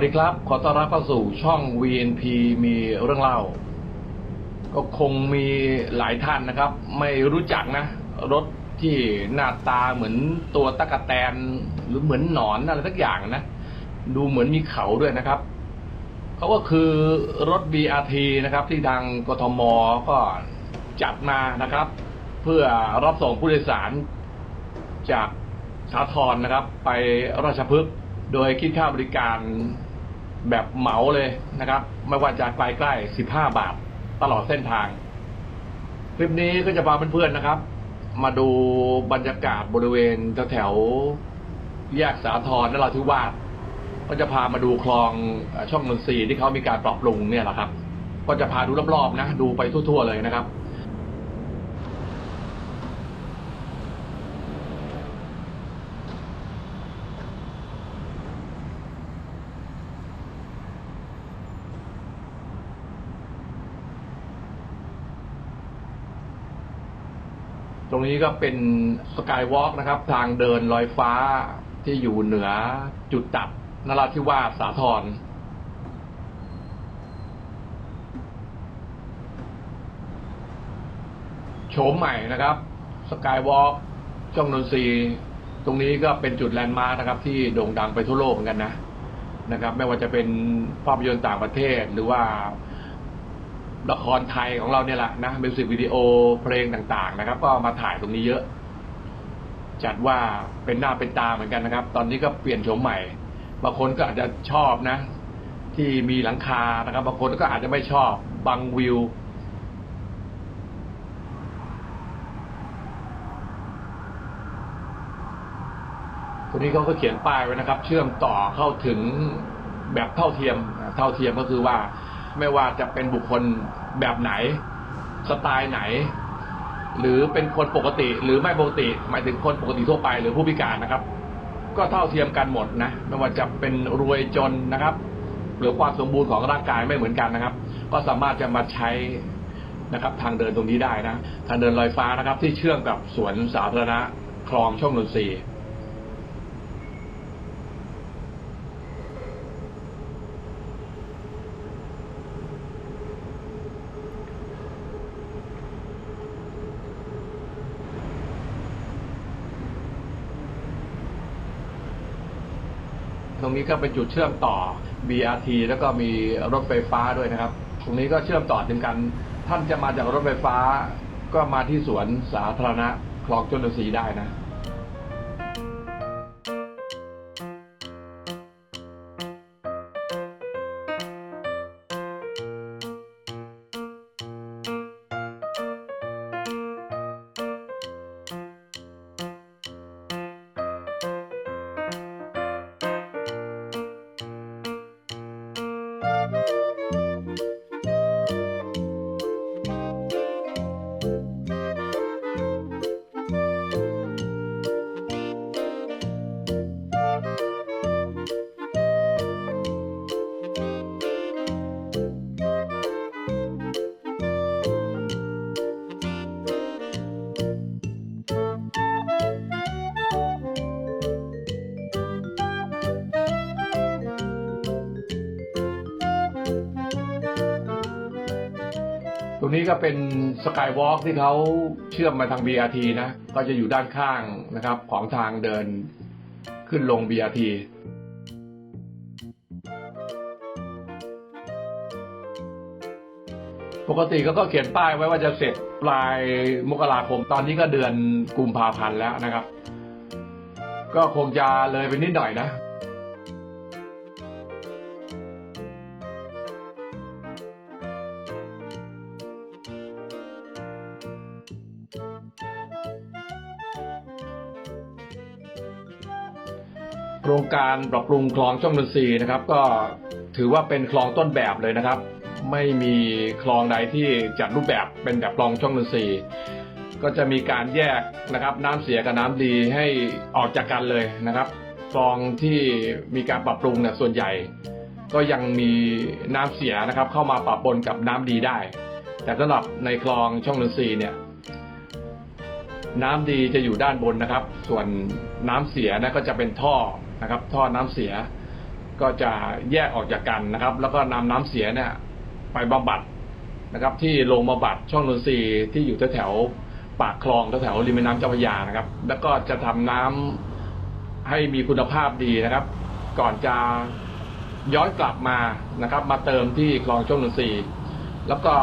สวัสดีครับ ขอต้อนรับเข้าสู่ช่อง VNP มีเรื่องเล่า ก็คงมีหลายท่านนะครับ ไม่รู้จักนะ รถที่หน้าตาเหมือนตัวตะกะแตน หรือเหมือนหนอนอะไรสักอย่างนะ ดูเหมือนมีเขาด้วยนะครับ เขาก็คือรถ BRT นะครับ ที่ทางกทมก็จัดมานะครับ เพื่อรับส่งผู้โดยสารจากสาทรนะครับ ไปราชพฤกษ์โดยคิดค่าบริการ แบบเหมาเลยนะครับ ไม่ว่าจะไกลใกล้15บาทตลอดเส้นทาง คลิปนี้ก็จะพาเพื่อนๆนะครับ มาดูบรรยากาศบริเวณแถวๆแยกสาทรนราธิวาสก็จะพามาดูคลองช่อช่องนนทรีที่เขามีการปรับปรุงเนี่ยแหละครับ ก็จะพาดูรอบๆนะ ดูไปทั่วๆเลยนะครับ ตรงนี้ก็เป็นสกายวอล์กนะครับ ทางเดินลอยฟ้าที่อยู่เหนือจุดตัดนราธิวาสสาทรโฉมใหม่นะครับ สกายวอล์กช่องนนทรีตรงนี้ก็เป็นจุดแลนด์มาร์คนะครับ ที่โด่งดังไปทั่วโลกเหมือนกันนะนะครับ ไม่ว่าจะเป็นภาพยนตร์ต่างประเทศหรือว่า ละครไทยของเราเนี่ยแหละนะมิวสิกวิดีโอเพลงต่างๆ นะครับ ก็มาถ่ายตรงนี้เยอะ จัดว่าเป็นหน้าเป็นตาเหมือนกันนะครับ ตอนนี้ก็เปลี่ยนโฉมใหม่บางคนก็อาจจะชอบนะ ที่มีหลังคานะครับบางคนก็อาจจะไม่ชอบบางวิวตัวนี้เขาก็เขียนป้ายไว้นะครับ เชื่อมต่อเข้าถึงแบบเท่าเทียม เท่าเทียมก็คือว่า ไม่ว่าจะเป็นบุคคลแบบไหน สไตล์ไหน หรือเป็นคนปกติหรือไม่ปกติ หมายถึงคนปกติทั่วไปหรือผู้พิการนะครับ ก็เท่าเทียมกันหมดนะไม่ว่าจะเป็นรวยจนนะครับ หรือความสมบูรณ์ของร่างกายไม่เหมือนกันนะครับ ก็สามารถจะมาใช้นะครับ ทางเดินตรงนี้ได้นะ ทางเดินลอยฟ้านะครับ ที่เชื่อมกับสวนสาธารณะคลองช่องนนทรีย์ ตรงนี้ก็เป็นจุดเชื่อมต่อ BRT แล้วก็มีรถไฟฟ้าด้วยนะครับ ตรงนี้ก็เชื่อมต่อถึงกัน ท่านจะมาจากรถไฟฟ้า ก็มาที่สวนสาธารณะคลองจุลศรีได้นะ ก็เป็นสกายวอล์กที่เขาเชื่อมมาทาง BRT นะ ก็จะอยู่ด้านข้างนะครับ ของทางเดินขึ้นลง BRT ปกติเขาก็เขียนป้ายไว้ว่าจะเสร็จปลายมกราคม ตอนนี้ก็เดือนกุมภาพันธ์แล้วนะครับ ก็คงจะเลยไปนิดหน่อยนะ รงการปรับปรุงคลองช่องนนทรีนะครับก็ถือว่าเป็นคลองต้นแบบเลยนะครับ ไม่มีคลองใดที่จัดรูปแบบเป็นแบบคลองช่องนนทรีก็จะมีการแยกนะครับน้ำเสียกับน้ำดีให้ออกจากกันเลยนะครับคลองที่มีการปรับปรุงเนี่ยส่วนใหญ่ ก็ยังมีน้ำเสียนะครับ เข้ามาปะปนกับน้ำดีได้ แต่สำหรับในคลองช่องนนทรีเนี่ยน้ำดีจะอยู่ด้านบนนะครับ ส่วนน้ำเสียนะก็จะเป็นท่อ นะครับ ท่อน้ำเสีย ก็จะแยกออกจากกันนะครับ แล้วก็นำน้ำเสียเนี่ยไปบำบัดนะครับ ที่โรงบำบัดช่องนนทรีย์ที่อยู่แถวปากคลองแถวริมแม่น้ำเจ้าพระยานะครับ แล้วก็จะทำน้ำให้มีคุณภาพดีนะครับ ก่อนจะย้อนกลับมานะครับ มาเติมที่คลองช่องนนทรีย์แล้วก็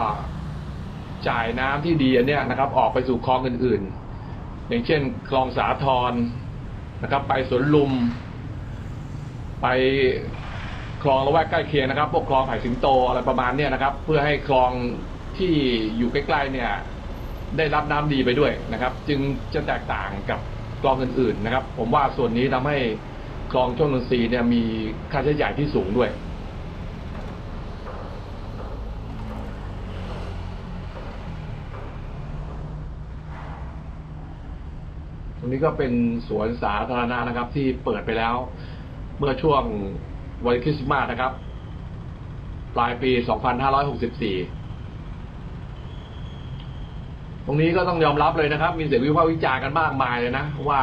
จ่ายน้ำที่ดีอันเนี้ยนะครับ ออกไปสู่คลองอื่นๆ อย่างเช่น คลองสาทรนะครับ ไปสวนลุม ไปคลองละแวกใกล้เคียงนะครับพวกคลองไผ่สิงโตอะไรประมาณเนี้ยนะครับ เพื่อให้คลองที่อยู่ใกล้ๆเนี่ยได้รับน้ำดีไปด้วยนะครับ จึงจะแตกต่างกับคลองอื่นๆนะครับ ผมว่าส่วนนี้ทำให้คลองช่วงนนทรีย์เนี่ยมีค่าใช้จ่ายที่สูงด้วยตรงนี้ก็เป็นสวนสาธารณะนะครับที่เปิดไปแล้ว เมื่อช่วงวันคริสต์มาสนะครับ ปลายปี 2564 ตรงนี้ก็ต้องยอมรับเลยนะครับ มีเสียงวิพากษ์วิจารณ์กันมากมายเลยนะ ว่า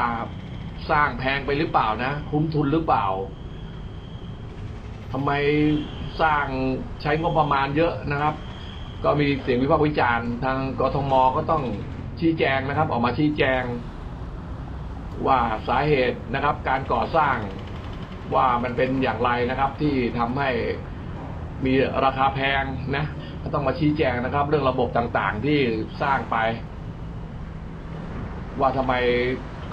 สร้างแพงไปหรือเปล่านะ คุ้มทุนหรือเปล่าทำไมสร้างใช้งบประมาณเยอะนะครับ ก็มีเสียงวิพากษ์วิจารณ์ ทางกทมก็ต้องชี้แจงนะครับ ออกมาชี้แจง ว่าสาเหตุนะครับ การก่อสร้าง ว่ามันเป็นอย่างไรนะครับ ที่ทำให้มีราคาแพงนะก็ต้องมาชี้แจงนะครับ เรื่องระบบต่างๆที่สร้างไป ว่าทำไม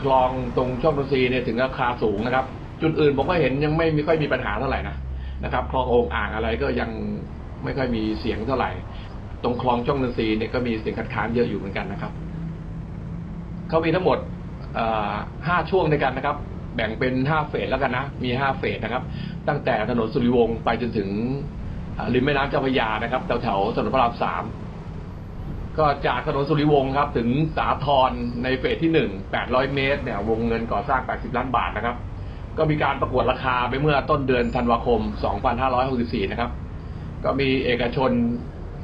คลองตรงช่องนนทรีเนี่ยถึงราคาสูงนะครับ จุดอื่นผมก็เห็นยังไม่มีค่อยมีปัญหาเท่าไหร่นะนะครับ คลองโอ่งอ่างอะไรก็ยังไม่ค่อยมีเสียงเท่าไหร่ ตรงคลองช่องนนทรีเนี่ยก็มีเสียงคัดค้านเยอะอยู่เหมือนกันนะครับเขามีทั้งหมดห้าช่วงในกันนะครับ แบ่งเป็นห้าเฟสแล้วกันนะ มีห้าเฟสนะครับ ตั้งแต่ถนนสุริวงศ์ไปจนถึงริมแม่น้ำเจ้าพระยานะครับแถวแถวถนนพระรามสามก็จากถนนสุริวงศ์ครับ ถึงสาทรในเฟสที่หนึ่งแปดร้อยเมตรเนี่ยวงเงินก่อสร้างแปดสิบล้านบาทนะครับ ก็มีการประกวดราคาไปเมื่อต้นเดือนธันวาคม2564นะครับ ก็มีเอกชน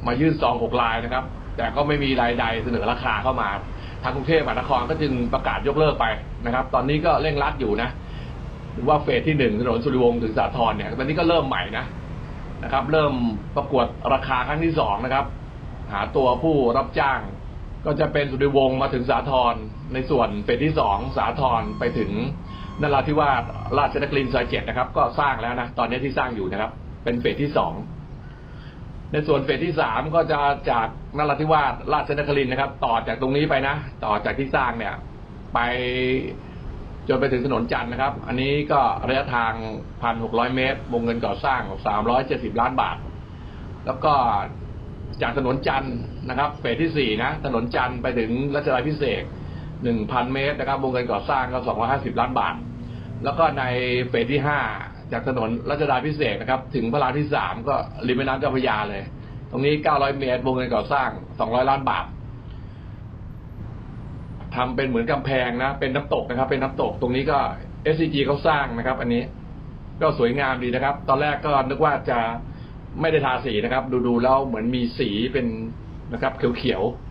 มายื่นซองหกลายนะครับ แต่ก็ไม่มีรายใดเสนอราคาเข้ามา ทางกรุงเทพมหานครก็จึงประกาศยกเลิกไปนะครับ ตอนนี้ก็เร่งรัดอยู่นะหรือว่าเฟสที่หนึ่งถนนสุริวงศ์ถึงสาทรเนี่ยตอนนี้ก็เริ่มใหม่นะนะครับ เริ่มประกวดราคาครั้งที่สองนะครับ หาตัวผู้รับจ้าง ก็จะเป็นสุริวงศ์มาถึงสาทรในส่วนเฟสที่สองสาทรไปถึงนราธิวาสราชนครินทร์ซอยเจ็ดนะครับ ก็สร้างแล้วนะตอนนี้ที่สร้างอยู่นะครับ เป็นเฟสที่สอง ในส่วนเฟสที่สามก็จะจากนราธิวาสราชนครินทร์นะครับ ต่อจากตรงนี้ไปนะ ต่อจากที่สร้างเนี่ย ไปจนไปถึงถนนจันทร์นะครับ อันนี้ก็ระยะทาง 1,600 เมตร วงเงินก่อสร้าง 370 ล้านบาท แล้วก็จากถนนจันทร์นะครับเฟสที่สี่นะ ถนนจันทร์ไปถึงรัชดาพิเศษก1,000 เมตรนะครับ วงเงินก่อสร้างก็ 250 ล้านบาท แล้วก็ในเฟสที่ห้า จากถนนรัชดาพิเศษนะครับ ถึงพระรามที่สามก็ริมแม่น้ำเจ้าพระยาเลย ตรงนี้900เมตรวงเงินก่อสร้าง200ล้านบาททำเป็นเหมือนกำแพงนะ เป็นน้ำตกนะครับ เป็นน้ำตก ตรงนี้ก็ SCG เขาสร้างนะครับ อันนี้ ก็สวยงามดีนะครับ ตอนแรกก็นึกว่าจะไม่ได้ทาสีนะครับ ดูๆแล้วเหมือนมีสีเป็นนะครับ เขียวๆ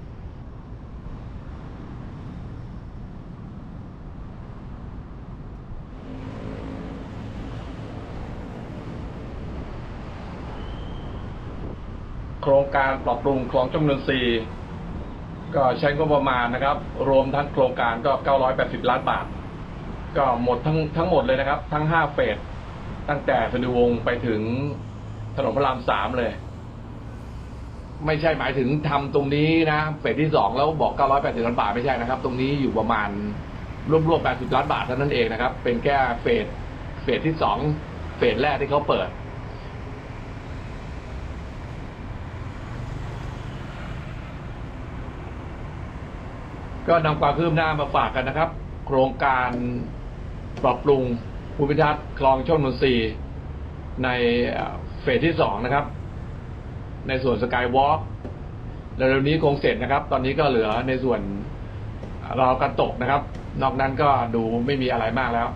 ครงการปรับปรุงคลองจำนวนซีก็ใช้งบประมาณนะครับ รวมทั้งโครงการก็ 980 ล้านบาท ก็หมดทั้งทั้งหมดเลยนะครับ ทั้ง 5 เฟสตั้งแต่สนุวงไปถึงถนนพระรามสามเลย ไม่ใช่หมายถึงทำตรงนี้นะ เฟสที่สองแล้วบอก 980 ล้านบาทไม่ใช่นะครับ ตรงนี้อยู่ประมาณรวมๆ80 ล้านบาทเท่านั้นเองนะครับ เป็นแค่เฟสเฟสที่สองเฟสแรกที่เขาเปิด ก็นำความคืบหน้ามาฝากกันนะครับ โครงการปรับปรุงภูมิทัศน์คลองช่องนนทรีย์ในเฟสที่สองนะครับ ในส่วนสกายวอล์กเร็วๆนี้คงเสร็จนะครับ ตอนนี้ก็เหลือในส่วนรอกันตกนะครับ นอกนั้นก็ดูไม่มีอะไรมากแล้ว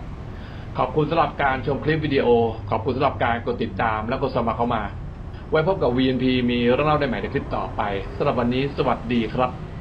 ขอบคุณสำหรับการชมคลิปวิดีโอ ขอบคุณสำหรับการกดติดตามและกดสมัครเข้ามา ไว้พบกับ VNP มีเรื่องเล่าได้ใหม่ในคลิปต่อไปสำหรับวันนี้สวัสดีครับ